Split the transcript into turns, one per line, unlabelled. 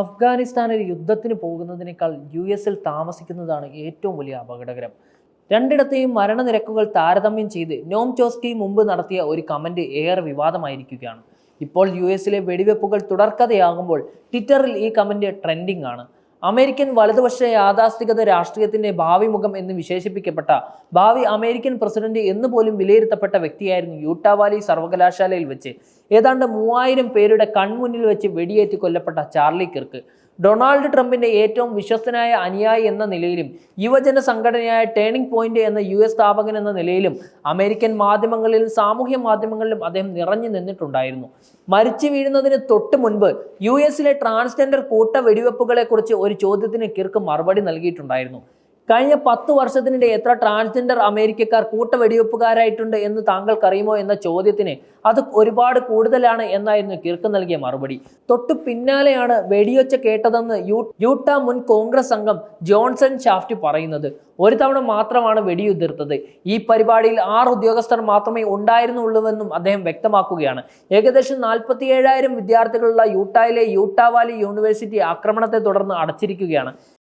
അഫ്ഗാനിസ്ഥാനിൽ യുദ്ധത്തിന് പോകുന്നതിനേക്കാൾ യു എസിൽ താമസിക്കുന്നതാണ് ഏറ്റവും വലിയ അപകടകരം. രണ്ടിടത്തെയും മരണനിരക്കുകൾ താരതമ്യം ചെയ്ത് നോം ചോസ്കി മുമ്പ് നടത്തിയ ഒരു കമന്റ് ഏറെ വിവാദമായിരിക്കുകയാണ്. ഇപ്പോൾ യു എസിലെ വെടിവെപ്പുകൾ തുടർക്കഥയാകുമ്പോൾ ട്വിറ്ററിൽ ഈ കമന്റ് ട്രെൻഡിംഗ് ആണ്. അമേരിക്കൻ വലതുപക്ഷ യാഥാസ്ഥികത രാഷ്ട്രീയത്തിന്റെ ഭാവി മുഖം എന്ന് വിശേഷിപ്പിക്കപ്പെട്ട ഭാവി അമേരിക്കൻ പ്രസിഡന്റ് എന്ന് പോലും വിലയിരുത്തപ്പെട്ട വ്യക്തിയായിരുന്നു യൂട്ടാവാലി സർവകലാശാലയിൽ വെച്ച് ഏതാണ്ട് മൂവായിരം പേരുടെ കൺമുന്നിൽ വെച്ച് വെടിയേറ്റ് കൊല്ലപ്പെട്ട ചാർലി കിർക്ക്. ഡൊണാൾഡ് ട്രംപിന്റെ ഏറ്റവും വിശ്വസ്തനായ അനുയായി എന്ന നിലയിലും യുവജന സംഘടനയായ ടേണിംഗ് പോയിന്റ് എന്ന യു എസ് സ്ഥാപകൻ എന്ന നിലയിലും അമേരിക്കൻ മാധ്യമങ്ങളിലും സാമൂഹ്യ മാധ്യമങ്ങളിലും അദ്ദേഹം നിറഞ്ഞു നിന്നിട്ടുണ്ടായിരുന്നു. മരിച്ചു വീഴുന്നതിന് തൊട്ട് മുൻപ് യു എസിലെ ട്രാൻസ്ജെൻഡർ കൂട്ട വെടിവെപ്പുകളെക്കുറിച്ച് ഒരു ചോദ്യത്തിന് കിർക്ക് മറുപടി നൽകിയിട്ടുണ്ടായിരുന്നു. കഴിഞ്ഞ പത്ത് വർഷത്തിനിടെ എത്ര ട്രാൻസ്ജെൻഡർ അമേരിക്കക്കാർ കൂട്ട വെടിവെപ്പുകാരായിട്ടുണ്ട് എന്ന് താങ്കൾക്കറിയുമോ എന്ന ചോദ്യത്തിന് അത് ഒരുപാട് കൂടുതലാണ് എന്നായിരുന്നു കിർക്ക് നൽകിയ മറുപടി. തൊട്ടു പിന്നാലെയാണ് വെടിയൊച്ച കേട്ടതെന്ന് യൂട്ട മുൻ കോൺഗ്രസ് അംഗം ജോൺസൺ ഷാഫ്റ്റ് പറയുന്നത്. ഒരു തവണ മാത്രമാണ് വെടിയുതിർത്തത്. ഈ പരിപാടിയിൽ ആറ് ഉദ്യോഗസ്ഥർ മാത്രമേ ഉണ്ടായിരുന്നുള്ളൂവെന്നും അദ്ദേഹം വ്യക്തമാക്കുകയാണ്. ഏകദേശം നാൽപ്പത്തി ഏഴായിരം വിദ്യാർത്ഥികളുള്ള യൂട്ടായിലെ യൂട്ടാവാലി യൂണിവേഴ്സിറ്റി ആക്രമണത്തെ തുടർന്ന് അടച്ചിരിക്കുകയാണ്.